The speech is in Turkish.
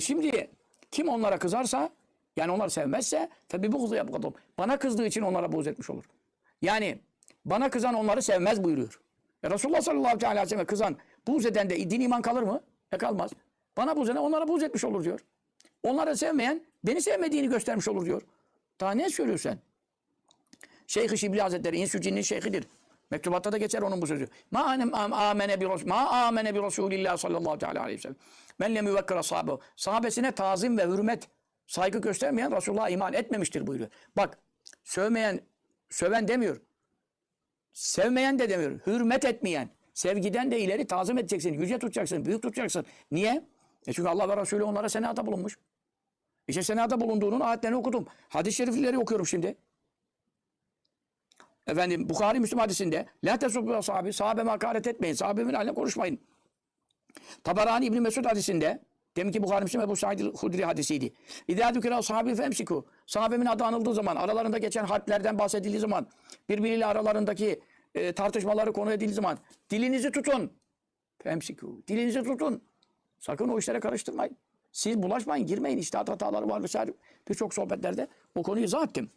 Şimdi kim onlara kızarsa yani onları sevmezse tabi bu kızı yapmadım. Bana kızdığı için onlara buğz etmiş olur. Yani bana kızan onları sevmez buyuruyor. E Resulullah sallallahu aleyhi ve sellem kızan buğz eden de din iman kalır mı? E kalmaz. Bana buğz eden onlara buğz etmiş olur diyor. Onları sevmeyen beni sevmediğini göstermiş olur diyor. Daha ne söylüyorsun sen? Şeyh-i Şibli Hazretleri insü cinnin şeyhidir. Mektubatta da geçer onun bu sözü. Ma anem am- amene bi ma amene bi Resulillah sallallahu aleyhi ve sellem. Men lem yuvekkir. Sahabesine tazim ve hürmet, saygı göstermeyen Resulullah'a iman etmemiştir buyuruyor. Bak, sövmeyen, söven demiyor. Sevmeyen de demiyor. Hürmet etmeyen. Sevgiden de ileri tazim edeceksin. Yüce tutacaksın. Büyük tutacaksın. Niye? E çünkü Allah ve Resulü onlara senata bulunmuş. İşte senata bulunduğunun ayetlerini okudum. Hadis-i şerifleri okuyorum şimdi. Efendim Bukhari Müslüm hadisinde La tesubbu sahabi, sahabeme hakaret etmeyin. Sahabemin haline konuşmayın. Tabarani İbni Mesud hadisinde Deminki Bukhari Müslüm Ebu Said Hudri hadisiydi. İdâ dükira sahabi femsiku. Sahabemin adı anıldığı zaman, aralarında geçen harplerden bahsedildiği zaman, birbiriyle aralarındaki e, tartışmaları konu edildiği zaman dilinizi tutun. Femsiku. Dilinizi tutun. Sakın o işlere karıştırmayın. Siz bulaşmayın, girmeyin. İştihat hataları var vesaire. Birçok sohbetlerde o konuyu izah ettim.